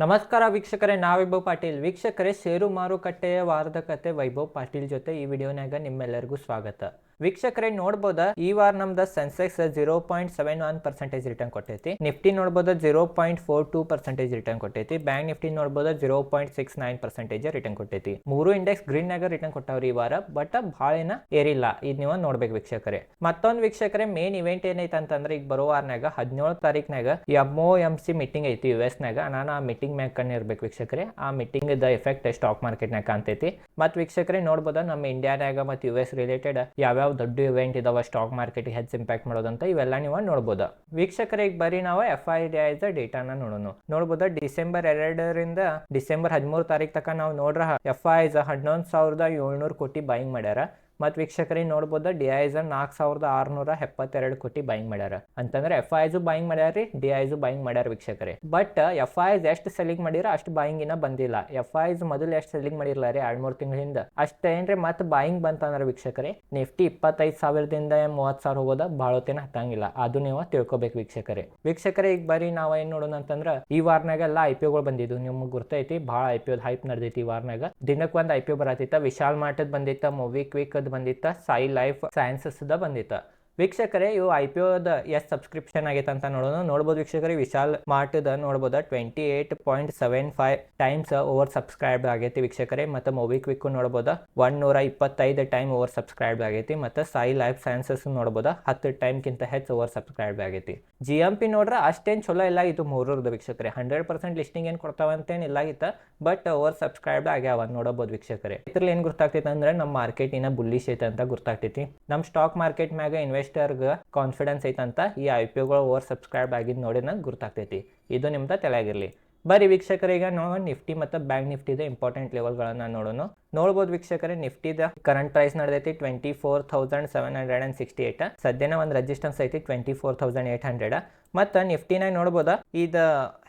ನಮಸ್ಕಾರ ವೀಕ್ಷಕರೇ ನಾ ಪಾಟೀಲ್. ವೀಕ್ಷಕರೇ ಷೇರು ಮಾರುಕಟ್ಟೆಯ ವಾರದ ಕತೆ ವೈಭವ್ ಪಾಟೀಲ್ ಜೊತೆ ಈ ವಿಡಿಯೋನಾಗ ನಿಮ್ಮೆಲ್ಲರಿಗೂ ಸ್ವಾಗತ. ವೀಕ್ಷಕರೇ ನೋಡ್ಬೋದ? ಈ ವಾರ ನಮ್ದು Sensex zero point seven one percentage return ಕೊಟ್ಟೈತಿ. ನಿಫ್ಟಿ ನೋಡ್ಬೋದು? Zero point four two percentage return ಕೊಟ್ಟೈತಿ. ಬ್ಯಾಂಕ್ ನಿಫ್ಟಿ ನೋಡಬಹುದು zero point six nine percentage return ಕೊಟ್ಟೈತಿ. ಮೂರು ಇಂಡೆಕ್ಸ್ ಗ್ರೀನ್ ನಾಗ ರಿಟರ್ನ್ ಕೊಟ್ಟವ್ರಿ ಈ ವಾರ ಬಟ್ ಭಾಳ ಏನ ಏರಿಲ್ಲ. ಇದು ನೀವು ನೋಡ್ಬೇಕು ವೀಕ್ಷಕರೇ. ಮತ್ತೊಂದ್ ವೀಕ್ಷಕರೇ ಮೇನ್ ಇವೆಂಟ್ ಏನೈತೆ ಅಂತಂದ್ರೆ ಈಗ ಬರೋ ವಾರನಾಗ ಹದಿನೇಳು ತಾರೀಕ್ನಾಗ M O M C meeting ಐತಿ ಯು ಎಸ್ ನಾಗ ನಾನು ಆ ಮೀಟಿಂಗ್ ಮ್ಯಾಗ ಕಣ್ಣು ಇರ್ಬೇಕು ವೀಕ್ಷಕರೇ. ಆ ಮೀಟಿಂಗ್ ದ ಎಫೆಕ್ಟ್ ಸ್ಟಾಕ್ ಮಾರ್ಕೆಟ್ನಾಗ ಕಾಣ್ತೈತಿ. ಮತ್ತು ವೀಕ್ಷಕರೇ ನೋಡ್ಬೋದ, ನಮ್ಮ ಇಂಡಿಯಾನಾಗ ಮತ್ತು ಯು ಎಸ್ ರಿಲೇಟೆಡ್ ಯಾವ್ಯಾವ ದೊಡ್ಡ ಇವೆಂಟ್ ಇದಾವ ಸ್ಟಾಕ್ ಮಾರ್ಕೆಟ್ಗೆ ಹೆಚ್ಚು ಇಂಪ್ಯಾಕ್ಟ್ ಮಾಡೋದಂತ ಇವೆಲ್ಲ ನೀವು ನೋಡ್ಬೋದು. ವೀಕ್ಷಕರೇ, ಈಗ ಬರೀ ನಾವು ಎಫ್ ಐ ಡಿ ಐದ ಡೇಟಾನ ನೋಡೋಣ ನೋಡ್ಬೋದ, ಡಿಸೆಂಬರ್ ಎರಡರಿಂದ ಡಿಸೆಂಬರ್ ಹದಿಮೂರು ತಾರೀಕು ತನಕ ನಾವು ನೋಡ್ರ ಎಫ್ ಐಸ್ ಹನ್ನೊಂದು ಸಾವಿರದ ಏಳ್ನೂರು ಕೋಟಿ ಬೈಂಗ್ ಮಾಡ್ಯಾರ. ಮತ್ತು ವೀಕ್ಷಕರಿಗೆ ನೋಡ್ಬೋದು ಡಿ ಐಸ್ ನಾಲ್ಕು ಸಾವಿರದ ಆರುನೂರ ಎಪ್ಪತ್ತೆರಡು ಕೋಟಿ ಬೈಯಿಂಗ್ ಮಾಡ್ಯಾರ. ಅಂತಂದ್ರೆ ಎಫ್ ಐಸು ಬೈಯಿಂಗ್ ಮಾಡ್ಯಾರ ರೀ ಡಿ ಐಸು ಬೈಯಿಂಗ್ ಮಾಡ್ಯಾರ ವೀಕ್ಷಕರೇ. ಬಟ್ ಎಫ್ ಐಸ್ ಎಷ್ಟು ಸೆಲ್ಲಿಂಗ್ ಮಾಡಿರ ಅಷ್ಟು ಬಾಯಿಂಗ್ ಇನ್ನ ಬಂದಿಲ್ಲ. ಎಫ್ ಐಸ್ ಮೊದಲು ಎಷ್ಟು ಸೆಲ್ಲಿಂಗ್ ಮಾಡಿರಲ್ಲ ರೀ, ಎರಡು ಮೂರು ತಿಂಗಳಿಂದ. ಅಷ್ಟೇನ್ರಿ ಮತ್ತೆ ಬಾಯಿಂಗ್ ಬಂತಂದ್ರೆ ವೀಕ್ಷಕರೇ ನಿಫ್ಟಿ ಇಪ್ಪತ್ತೈದು ಸಾವಿರದಿಂದ ಮೂವತ್ತು ಸಾವಿರ ಹೋಗೋದ ಭಾಳ ಹೊತ್ತೇನ ಹತ್ತಂಗಿಲ್ಲ. ಅದು ನೀವು ತಿಳ್ಕೊಬೇಕು ವೀಕ್ಷಕರೇ. ವೀಕ್ಷಕರೇ, ಈಗ ಬರೀ ನಾವು ಏನು ನೋಡೋಣ ಅಂತಂದ್ರೆ, ಈ ವಾರನಾಗೆಲ್ಲ ಐ ಪಿ ಒಗಳು ಬಂದಿದ್ದು ನಿಮ್ಗೆ ಗುರ್ತೈತಿ, ಭಾಳ ಐ ಪಿ ಹೈಪ್ ನಡೆದೈತಿ ಈ ವಾರನಾಗ ದಿನಕ್ಕೆ ಒಂದು ಐ ಪಿ ಒ ಬರತ್ತಿತ್ತ ವಿಶಾಲ್ ಮಾರ್ಟದ್ ಬಂದಿತ್ತ ಮೂವಿ ಕ್ವಿಕ್ ಬಂದಿತ್ತ ಸಾಯಿ ಲೈಫ್ ಸೈನ್ಸಸ್ದ ಬಂದಿತ್ತ. ವೀಕ್ಷಕರೇ, ಇವು ಐ ಪಿ ಒದ ಎಷ್ಟು ಸಬ್ಸ್ಕ್ರಿಪ್ಷನ್ ಆಗೈತೆ ಅಂತ ನೋಡೋಣ. ನೋಡ್ಬೋದು ವೀಕ್ಷಕರೇ, ವಿಶಾಲ್ ಮಾರ್ಟ್ದ ನೋಡ್ಬೋದು twenty eight point seven five times over subscribe ಆಗೈತಿ ವೀಕ್ಷಕರೇ. ಮತ್ತು ಮೊಬಿ ಕ್ವಿಕ್ ನೋಡ್ಬೋದು ಒನ್ ನೂರ ಇಪ್ಪತ್ತೈದು ಟೈಮ್ ಓವರ್ ಸಬ್ಸ್ಕ್ರೈಬ್ ಆಗೈತಿ. ಮತ್ತು ಸಾಯಿ ಲೈಫ್ ಸೈನ್ಸಸ್ ನೋಡ್ಬೋದು, ಹತ್ತು ಟೈಮ್ಗಿಂತ ಹೆಚ್ಚು ಓವರ್ ಸಬ್ಸ್ಕ್ರೈಬ್ ಆಗೈತಿ. ಜಿ ಎಂ ಪಿ ನೋಡ್ರೆ ಅಷ್ಟೇನು ಚಲೋ ಇಲ್ಲ, ಇದು ಮೂರರದ್ದು ವೀಕ್ಷಕರೇ. ಹಂಡ್ರೆಡ್ ಪರ್ಸೆಂಟ್ ಲಿಸ್ಟಿಂಗ್ ಏನು ಕೊಡ್ತಾವಂತೇನು ಇತ್ತ ಬಟ್ ಓವರ್ ಸಬ್ಸ್ಕ್ರೈಬ್ ಆಗ್ಯಾವ ನೋಡಬಹುದು ವೀಕ್ಷಕರೇ. ಇದ್ರಲ್ಲಿ ಏನು ಗೊತ್ತಾಗ್ತೈತೆ ಅಂದ್ರೆ ನಮ್ಮ ಮಾರ್ಕೆಟ್ ಇನ್ನ ಬುಲ್ಲಿಶ್ ಐತೆ ಅಂತ ಗೊತ್ತಾಗ್ತೈತಿ ನಮ್ಮ ಸ್ಟಾಕ್ ಮಾರ್ಕೆಟ್ ಮ್ಯಾಗ ಇನ್ವೆಸ್ಟರ್ಗೆ ಕಾನ್ಫಿಡೆನ್ಸ್ ಐತಂತ ಈ ಐ ಪಿ ಒಗಳು ಓವರ್ ಸಬ್ಸ್ಕ್ರೈಬ್ ಆಗಿದ್ದು ನೋಡಿ ನಂಗೆ ಗೊತ್ತಾಗ್ತೈತಿ ಇದು ನಿಮ್ದು ತಲೆಯಾಗಿರಲಿ. ಬರೀ ವೀಕ್ಷಕರಿಗೆ ನಾವು ನಿಫ್ಟಿ ಮತ್ತು ಬ್ಯಾಂಕ್ ನಿಫ್ಟಿದ ಇಂಪಾರ್ಟೆಂಟ್ ಲೆವೆಲ್ಗಳನ್ನು ನೋಡೋಣ ನೋಡ್ಬೋದು ವೀಕ್ಷಕರೇ ನಿಫ್ಟಿದ current price ನಡೆದೈತಿ twenty four thousand seven hundred and sixty eight ಸದ್ಯನ ಒಂದು ರೆಜಿಸ್ಟೆನ್ಸ್ ಐತಿ twenty four thousand eight hundred ಮತ್ತು ನಿಫ್ಟಿನ ನೋಡ್ಬೋದಾ? ಇದು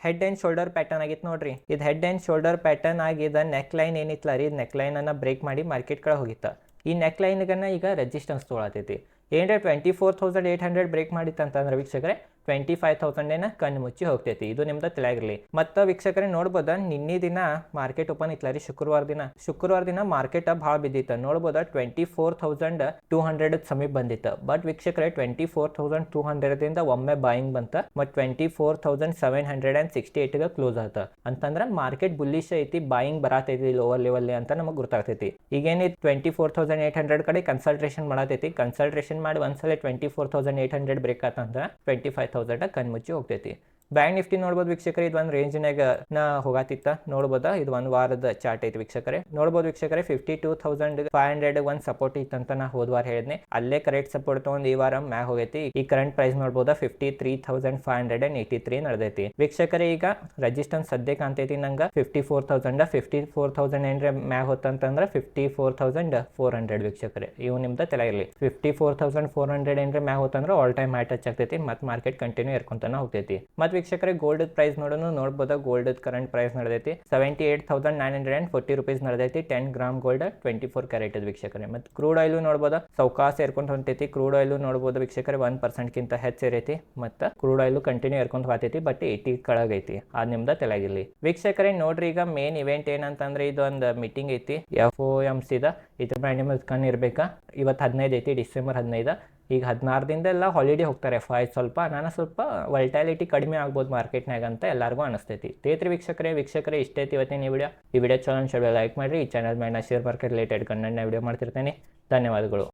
ಹೆಡ್ ಆ್ಯಂಡ್ ಶೋಲ್ಡರ್ ಪ್ಯಾಟರ್ನ್ ಆಗಿತ್ತು ನೋಡ್ರಿ. ಇದು ಹೆಡ್ ಆ್ಯಂಡ್ ಶೋಲ್ಡರ್ ಪ್ಯಾಟರ್ನ್ ಆಗಿದ ನೆಕ್ ಲೈನ್ ಏನಿತ್ತಲ್ಲ ರೀ? ನೆಕ್ ಲೈನನ್ನು ಬ್ರೇಕ್ ಮಾಡಿ ಮಾರ್ಕೆಟ್ ಕಡೆ ಹೋಗಿತ್ತು. ಈ ನೆಕ್ ಲೈನ್ಗನ್ನ ಈಗ ರೆಜಿಸ್ಟೆನ್ಸ್ ತೊಗೊಳತೈತಿ. ಏನಂದ್ರೆ twenty four thousand eight hundred break ಮಾಡಿತ್ತು ಅಂತಂದ್ರೆ ವೀಕ್ಷಕರೇ ಟ್ವೆಂಟಿ ಫೈವ್ ತೌಸಂಡೇನ ಕಣ್ಣು ಮುಚ್ಚಿ ಹೋಗ್ತೈತಿ. ಇದು ನಿಮ್ದು ತಿಳಿಯಾಗಿರಲಿ. ಮತ್ತು ವೀಕ್ಷಕರೇ ನೋಡ್ಬೋದ, ನಿನ್ನೆ ದಿನ ಮಾರ್ಕೆಟ್ ಓಪನ್ ಇತ್ತಲ್ಲ ರೀ ಶುಕ್ರವಾರ ದಿನ. ಶುಕ್ರವಾರ ದಿನ ಮಾರ್ಕೆಟ್ ಭಾಳ ಬಿದ್ದಿತ್ತು ನೋಡ್ಬೋದ twenty four thousand two hundred ಸಮೀಪ ಬಂದಿತ್ತು. ಬಟ್ ವೀಕ್ಷಕರೇ ಟ್ವೆಂಟಿ ಫೋರ್ ತೌಸಂಡ್ ಟೂ ಹಂಡ್ರೆಡ್ದಿಂದ ಒಮ್ಮೆ ಬಾಯಿಂಗ್ ಬಂತ. ಮತ್ತು twenty four thousand seven hundred and sixty ಏಟ್ಗೆ close ಆತ. ಅಂತಂದ್ರೆ ಮಾರ್ಕೆಟ್ ಬುಲ್ಲಿಶ್ ಐತಿ ಬಾಯಿಂಗ್ ಬರತೈತಿ ಲೋವರ್ ಲೆವೆಲ್ ಅಂತ ನಮಗೆ ಗೊತ್ತಾಗ್ತೈತಿ. ಈಗೇನಿತ್ತು twenty four thousand eight hundred ಕಡೆ ಕನ್ಸಲ್ಟ್ರೇಷನ್ ಮಾಡತೈತಿ. ಕನ್ಸಲ್ಟ್ರೇಷನ್ ಮಾಡಿ ಒಂದ್ಸಲ twenty four thousand eight hundred break ಆತಂದ್ರೆ ಟ್ವೆಂಟಿ ಫೈವ್ ತೌಸಂಡ್ ಕಣ್ಮುಚ್ಚಿ ಹೋಗ್ತೈತಿ. ಬ್ಯಾಂಕ್ ನಿಫ್ಟಿ ನೋಡ್ಬೋದು ವೀಕ್ಷಕರೇ, ಇದು ಒಂದು ರೇಂಜ್ನಾಗ ನಾ ಹೋಗಾತಿತ್ತ. ನೋಡ್ಬೋದಾ? ಇದು ಒಂದು ವಾರದ ಚಾರ್ಟ್ ಐತಿ ವೀಕ್ಷಕರೇ. ನೋಡ್ಬೋದು ವೀಕ್ಷಕರೇ fifty two thousand five hundred ಒಂದು ಸಪೋರ್ಟ್ ಇತ್ತಂತ ನಾ ಹೋದ ವಾರ ಹೇಳಿದ್ನೆ. ಅಲ್ಲೇ ಕರೆಕ್ಟ್ ಸಪೋರ್ಟ್ ತಗೊಂಡ್ ಈ ವಾರ ಮ್ಯಾಗ ಹೋಗೈತಿ. ಈ current price ನೋಡ್ಬೋದಾ? Fifty three thousand five hundred and eighty three ನಡೆದೈತಿ. ವೀಕ್ಷಕರೇ, ಈಗ ರೆಜಿಸ್ಟೆನ್ಸ್ ಸದ್ಯ ಕಾಣ್ತೈತಿ ನಂಗೆ. Fifty four thousand fifty four thousand ಏನ್ರೆ ಮ್ಯಾಗ ಹೊತ್ತಂತಂದ್ರೆ fifty four thousand four hundred ವೀಕ್ಷಕರೇ. ಇವು ನಿಮ್ದು ತಲೆ ಇರಲಿ. Fifty four thousand four hundred ಏನ್ರೆ ಮ್ಯಾಗ ಹೋತಂದ್ರೆ ಆಲ್ ಟೈಮ್ ಹೈ ಟಚ್ ಆಗ್ತೈತಿ. ಮತ್ತು ಮಾರ್ಕೆಟ್ ಕಂಟಿನ್ಯೂ ಇರ್ಕೊಂತಾನೆ ಹೋಗ್ತೈತಿ. ಮತ್ತು ವೀಕ್ಷಕರೇ ಗೋಲ್ಡ್ ಪ್ರೈಸ್ ನೋಡೋಣ ನೋಡ್ಬೋದಾ? Gold current price ನಡೆದೈತಿ. Seventy eight thousand nine hundred and forty rupees ನಡೆದೈತಿ. Ten gram gold twenty four carat ವೀಕ್ಷಕರೇ. ಮತ್ತು ಕ್ರೂಡ್ ಆಯಿಲು ನೋಡ್ಬೋದಾ? ಸೌಕಾಸ ಸೇರ್ಕೊಂಡು ಹೊಂಟೈತಿ ಕ್ರೂಡ್ ಆಯಿಲು ನೋಡ್ಬೋದು ವೀಕ್ಷಕರೇ ಒನ್ ಪರ್ಸೆಂಟ್ಗಿಂತ ಹೆಚ್ಚು ಇರೈತಿ ಮತ್ತು ಕ್ರೂಡ್ ಆಯಿಲು ಕಂಟಿನ್ಯೂ ಏರ್ಕೊಂಡು ಹೋಗ್ತೈತಿ ಬಟ್ ಏಯ್ಟಿ ಕೆಳಗೈತಿ. ಅದು ನಿಮ್ದು ತೆಲಾಗಿರ್ಲಿ ವೀಕ್ಷಕರೇ, ನೋಡ್ರಿ, ಈಗ ಮೇನ್ ಇವೆಂಟ್ ಏನಂತಂದ್ರೆ ಇದು ಒಂದು ಮೀಟಿಂಗ್ ಐತಿ. ಎಫ್ ಓ ಎಂ ಸಿದ ಇದ್ರ ಮೇಲೆ ನಿಮಗೆ ಕಣ್ಣು ಇರ್ಬೇಕಾ? ಇವತ್ತು ಹದಿನೈದು ಐತಿ, ಡಿಸೆಂಬರ್ ಹದಿನೈದು. ಈಗ ಹದಿನಾರು ಎಲ್ಲ ಹಾಲಿಡೇ ಹೋಗ್ತಾರೆ. ಎಫ್ ಐ ಸ್ವಲ್ಪ, ನಾನು ಸ್ವಲ್ಪ ವಲ್ಟಾಲಿಟಿ ಕಡಿಮೆ ಆಗ್ಬೋದು ಮಾರ್ಕೆಟ್ನಾಗ ಅಂತ ಎಲ್ಲರಿಗೂ ಅನಿಸ್ತೈತಿ. ತೇತ್ರಿ ವೀಕ್ಷಕರೇ ವೀಕ್ಷಕರೇ, ಇಷ್ಟೇ ಇವತ್ತಿನ ಈ ವಿಡಿಯೋ ಈ ವಿಡಿಯೋ ಚಾನಲ್ ಲೈಕ್ ಮಾಡಿರಿ. ಈ ಚಾನಲ್ ಮೇಲೆ share market related Kannada video ಮಾಡ್ತಿರ್ತೇನೆ. ಧನ್ಯವಾದಗಳು.